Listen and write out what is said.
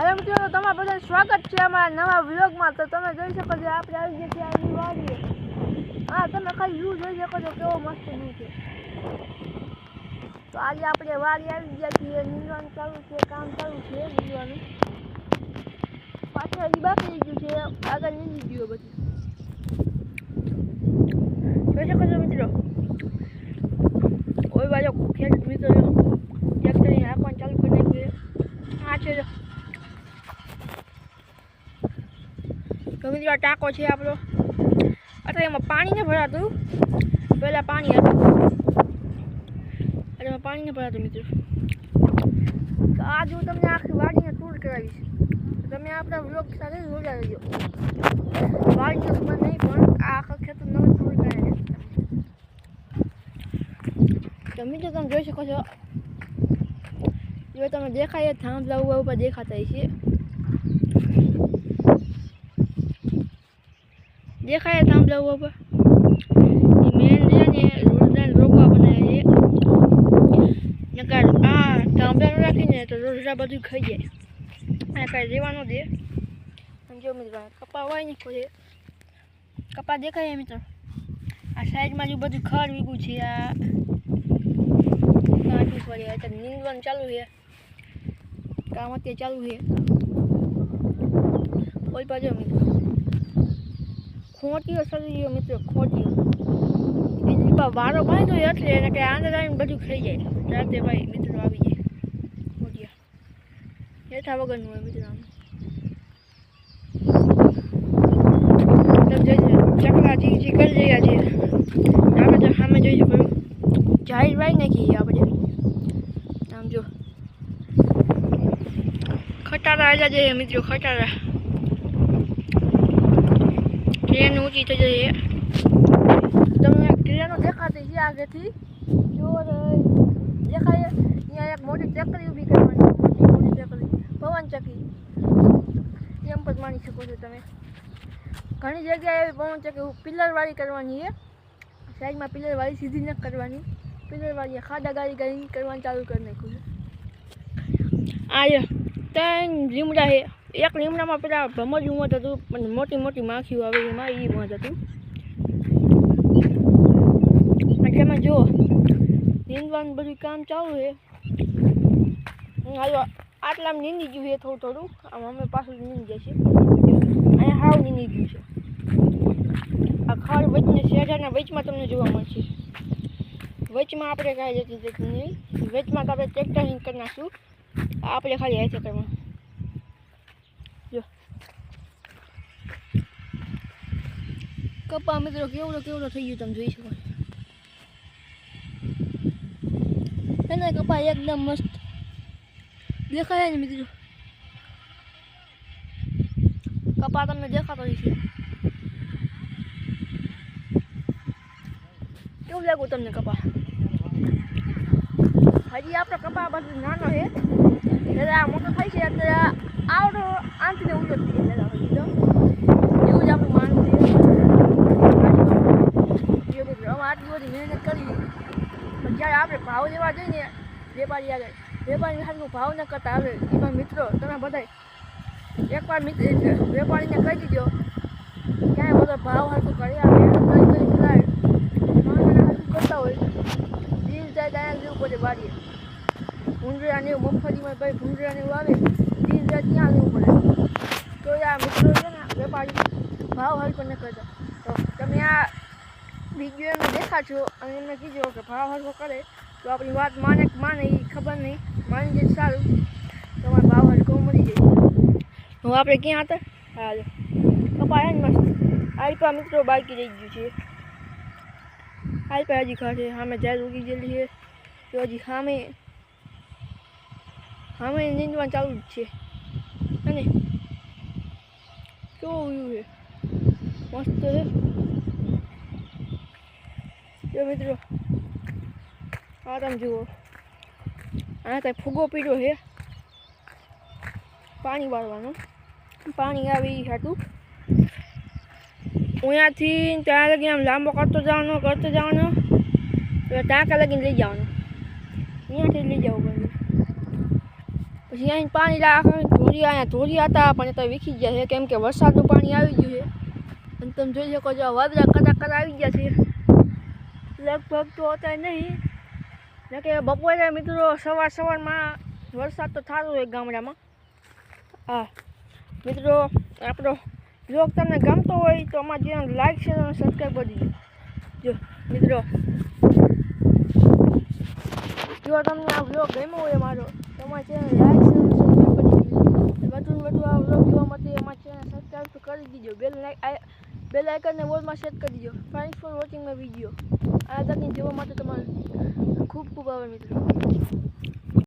હાલો મિત્રો તમારા બધાનું સ્વાગત છે અમારા નવા વ્લોગમાં. તો તમે જોઈ શકો છો, આપણે આવી ગયા છીએ આની વાડીએ. હા, તમે ખાલી વ્યૂ જોઈ શકો છો કેવો મસ્ત વ્યૂ છે. તો આજે આપણે વાડી આવી ગયા છીએ, નીંદવાનું ચાલુ છે, કામ ચાલુ છે નીંદવાનું. પાછળ હજી બાકી ગયું છે, આગળ નીંદી ગયું બધું. જોઈ શકો છો મિત્રો ઓય બાજુ ખેડૂત મિત્રો ટ્રેક્ટરની હાંકવાનું ચાલુ કરી નાખ્યું છે આ છે જો તો મિત્રો ટાંકો છે આપણો. અત્યારે એમાં પાણી ન ભરાતું. પહેલાં પાણી હતું. અને એમાં પાણી ન ભરાતું મિત્રો. આજ હું તમને આખી વાડીને ટૂર કરાવીશ. તમે આપણા વ્લોગ સાથે જોડા રહેજો. વાડીનો ખબર નહીં, પણ આ આખા ખેતર નવું ટૂર કરાવી તો જો તમે જોઈ શકો છો. જો તમે દેખાય થાંભલા ઉપર દેખાતા છે દેખાય થાંભલા ઉપર? એ મેન છે ને રોડના રોકવા બનાવે છે. નકાર આ થાંભલાનું રાખીને તો રોડડા બધું ખાઈ જાય. આ કાંઈ રહેવાનું દે. સમજો મિત્રો કપા હોય ને કોઈ, કપા દેખાય મિત્રો? આ સાઈડમાં જો બધું ખડ વીગું છે, આ કાઢવું પડે અત્યારે નીંદવાનું ચાલુ છે. કામ અત્યારે ચાલુ છે. કોઈ બાજુ મિત્રો. ખોટીઓ સરી ગયો મિત્રો, ખોટીઓ. બીજી બાંધો હોય એટલે એને કે આંદર આવીને બધું ખાઈ જાય. રાતે ભાઈ મિત્રો આવી જાય. ખોટિયા હેઠા વગરનું હોય મિત્રો આમ. ચકલા જી જી કરી રહ્યા છીએ આપણે તો જાહેર વાઈ નાખી આપણે. આમ જો. ખટારા આવ્યા છે મિત્રો, ખટારા. ટ્રેન ઊંચી થઈ જઈએ તમે ટ્રેનો દેખાતી છે આગળથી જો દેખાય અહીંયા એક મોટી ચકરી ઊભી કરવાની. મોટી મોટી ચકરી પવન ચકરી એમ પણ માની શકો છો તમે. ઘણી જગ્યાએ પવન ચકરી પિલરવાળી કરવાની છે સાઈડમાં પિલરવાળી સીધી ન કરવાની. પિલરવાળી ખાડા ગાડી ગાડી કરવાનું ચાલુ કરી નાખ્યું છે. આ ત્રણ લીમડા છે એક લીમડામાં પેલા ભમજ મત હતું, પણ મોટી મોટી માખીઓ આવે એમાં એ મત હતું. એમાં જુઓ નીંદવાનું બધું કામ ચાલુ છે. હાલો આટલામાં નીંદી ગયું છે થોડું થોડું. આમ અમે પાછું નીંદી જશે અહીંયા હાવ નીંદી ગયું છે. આ ખાડ વચને શેઢાના વચમાં તમને જોવા મળશે. વચમાં આપણે કાંઈ જતી જતી નહીં. વચમાં તો આપણે ટ્રેક્ટર કરી નાખશું. આપણે ખાલી હાથે કરવાનું. જો કપા મિત્રો કેવડો કેવડો થઈ ગયો તમે જોઈ શકો એને કપા એકદમ મસ્ત દેખાય ને મિત્રો કપા તમને દેખાતો છે કેવું લાગ્યું તમને કપા હજી આપણો કપા બધું નાનો છે ત્યારે આ મોટો થાય છે અત્યારે આવડો આંતને ઉલો થઈ જાય તો એવું જ આપણું માનવું છે. આટલી બધી મહેનત કરી. પણ જ્યારે આપણે ભાવ લેવા જઈએ ને, વેપારી આગળ વેપારી હાથનું ભાવ ન કરતા આવે. એમાં મિત્રો, તમે બધા એકવાર મિત્ર વેપારીને કહી દીધો ક્યાંય બધો ભાવ હાથું કરી આવે કઈ નાના હાથું કરતા હોય. દિલ જાય ત્યાં લેવું પડે વાડીએ ભૂંડરા ને એવું, મગફળીમાં ભાઈ ભૂંડરા ને એવું આવે દિલ જાય ત્યાં લેવું પડે. તો આ મિત્રો છે ને, વેપારી, ભાવ હલકો ન કરતા તો તમે આ વીડિયો એમને દેખાડશો અને એમને કીધો કે ભાવ હલકો કરે, તો આપણી વાત માને માને એ ખબર નહીં. માની જાય સારું. તમારે ભાવ હલકો મળી જાય. હું આપણે ક્યાં હતા? હાલો કપાય ને મસ્ત. આલ્પા મિત્રો બાકી રહી ગયું છે. આલ્પા હજી ખાશે સામે જ્યારે ઉગી ગયેલી છે. તો હજી સામે સામે નીંદવાનું ચાલુ જ છે. અને કેવું છે? મસ્ત છે. મિત્રો, આ તમે જુઓ. આ ત્યાં ફુગો પીડ્યો છે. પાણી વાળવાનું. પાણી આવે એ હાટું. અહીંયાથી ત્યાં લગી આમ લાંબો કરતો જવાનો કરતો જવાનો. ટાંકા લગીને લઈ જવાનો. અહીંયાથી લઈ જવું અહીં પાણી રાખો ધોરી અહીંયા ધોરી હતા, પણ એ તો વીખી ગયા છે. કેમ કે વરસાદનું પાણી આવી ગયું છે. અને તમે જોઈ શકો છો વાદળા કદાચ કદા આવી ગયા છે. લગભગ તો અત્યારે નહીં. ને કે બપોરે મિત્રો સવાર સવારમાં વરસાદ તો થતો હોય ગામડામાં. હા, મિત્રો, આપણો બ્લોગ તમને ગમતો હોય તો અમારા ચેનલ લાઈક શેર અને સબસ્ક્રાઈબ કરી દીજો. જો, મિત્રો. જો તમને આ બ્લોગ ગમ્યો હોય મારો તો અમારા ચેનલ લાઈક સબસ્ક્રાઈબ કરી દીજો. વધુ ને વધુ આ વ્લોગ જોવા માટે અમારા ચેનલ સબસ્ક્રાઈબ તો કરી દીજો. બેલ બેલ આઇકનને વોલમાં સેટ કરી દીજો. Thanks for watching my video આ તકની જોવા માટે તમારે ખૂબ ખૂબ આભાર મિત્રો.